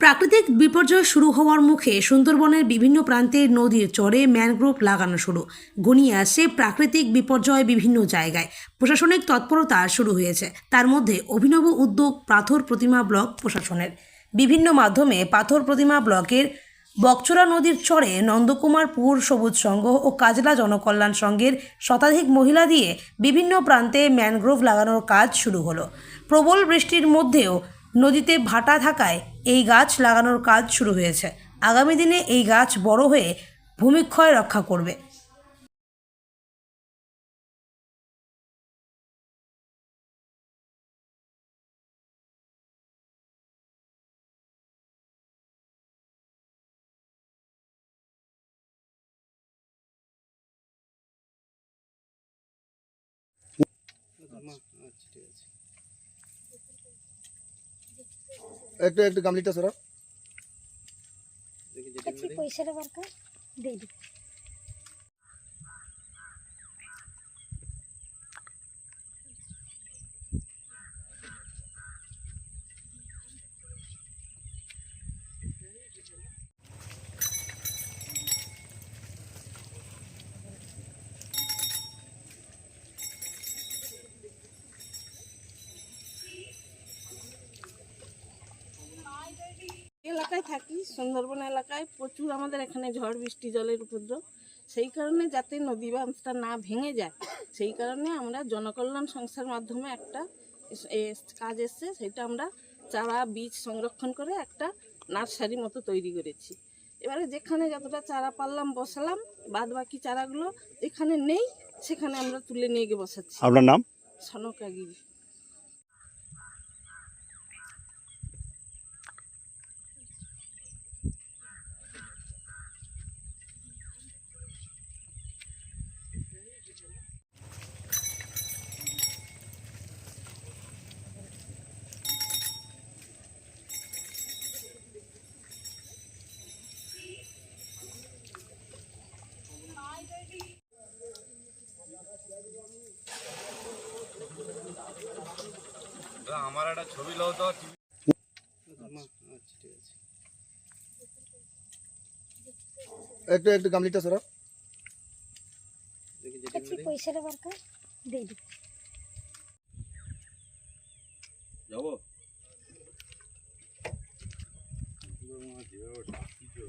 প্রাকৃতিক বিপর্যয় শুরু হওয়ার মুখে সুন্দরবনের বিভিন্ন প্রান্তে নদীর চরে ম্যানগ্রোভ লাগানো শুরু। ঘনিয়ে আসছে প্রাকৃতিক বিপর্যয় বিভিন্ন জায়গায়। প্রশাসনিক তৎপরতা শুরু হয়েছে। তার মধ্যে অভিনব উদ্যোগ পাথর প্রতিমা ব্লক প্রশাসনের। বিভিন্ন মাধ্যমে পাথর প্রতিমা ব্লকের বকচোরা নদীর চরে নন্দকুমার পুর সবুজ সংঘ ও কাজলা জনকল্যাণ সংঘের শতাধিক মহিলা দিয়ে বিভিন্ন প্রান্তে ম্যানগ্রোভ লাগানোর কাজ শুরু হলো। প্রবল বৃষ্টির মধ্যেও নদীতে ভাটা থাকায় এই গাছ লাগানোর কাজ শুরু হয়েছে। আগামী দিনে এই গাছ বড় হয়ে ভূমিক্ষয় রক্ষা করবে। একটু একটু গামলিটা সরাও। পয়সাটা দে এলাকায় থাকি সুন্দরবন এলাকায় প্রচুর আমাদের এখানে ঝড় বৃষ্টি জলের উপদ্রব। সেই কারণে যাতে নদী বাঁধটা না ভেঙে যায় সেই কারণে আমরা জনকল্যাণ সংস্থার মাধ্যমে একটা কাজ এসছে সেটা আমরা চারা বীজ সংরক্ষণ করে একটা নার্সারি মতো তৈরি করেছি। এবারে যেখানে যতটা চারা পারলাম বসালাম বাদ বাকি চারাগুলো যেখানে নেই সেখানে আমরা তুলে নিয়ে গিয়ে বসাচ্ছি। আপনার নাম? সনকাগিরি। আমার একটা ছবি লও তো একটু একটু গামলিটা সরাও। দেখি পয়সাটা বার কর দে দি। যাব? মাছ দিও